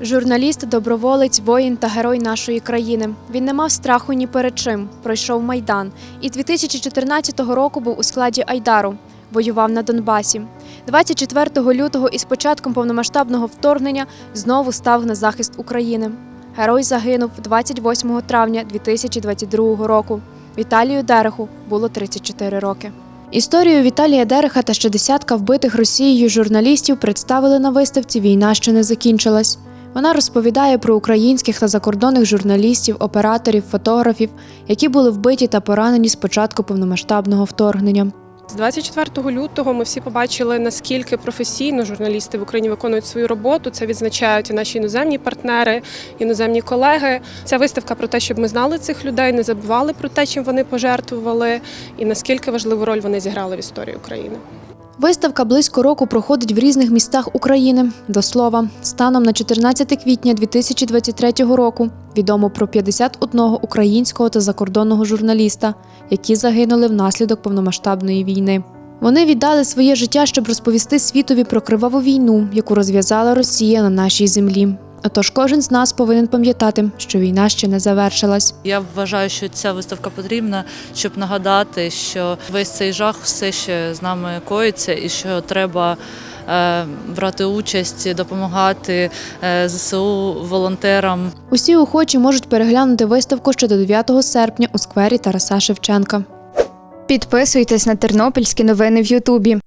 Журналіст, доброволець, воїн та герой нашої країни. Він не мав страху ні перед чим. Пройшов майдан і 2014 року був у складі Айдару. Воював на Донбасі. 24 лютого із початком повномасштабного вторгнення знову став на захист України. Герой загинув 28 травня 2022 року. Віталію Дереху було 34 роки. Історію Віталія Дереха та ще десятка вбитих Росією журналістів представили на виставці Війна ще не закінчилась. Вона розповідає про українських та закордонних журналістів, операторів, фотографів, які були вбиті та поранені з початку повномасштабного вторгнення. З 24 лютого ми всі побачили, наскільки професійно журналісти в Україні виконують свою роботу. Це відзначають і наші іноземні партнери, іноземні колеги. Ця виставка про те, щоб ми знали цих людей, не забували про те, чим вони пожертвували, і наскільки важливу роль вони зіграли в історії України. Виставка близько року проходить в різних містах України. До слова, станом на 14 квітня 2023 року відомо про 51 українського та закордонного журналіста, які загинули внаслідок повномасштабної війни. Вони віддали своє життя, щоб розповісти світові про криваву війну, яку розв'язала Росія на нашій землі. Отож, кожен з нас повинен пам'ятати, що війна ще не завершилась. Я вважаю, що ця виставка потрібна, щоб нагадати, що весь цей жах все ще з нами коїться, і що треба е, брати участь, допомагати е, ЗСУ волонтерам. Усі охочі можуть переглянути виставку ще до 9 серпня у сквері Тараса Шевченка. Підписуйтесь на тернопільські новини в Ютубі.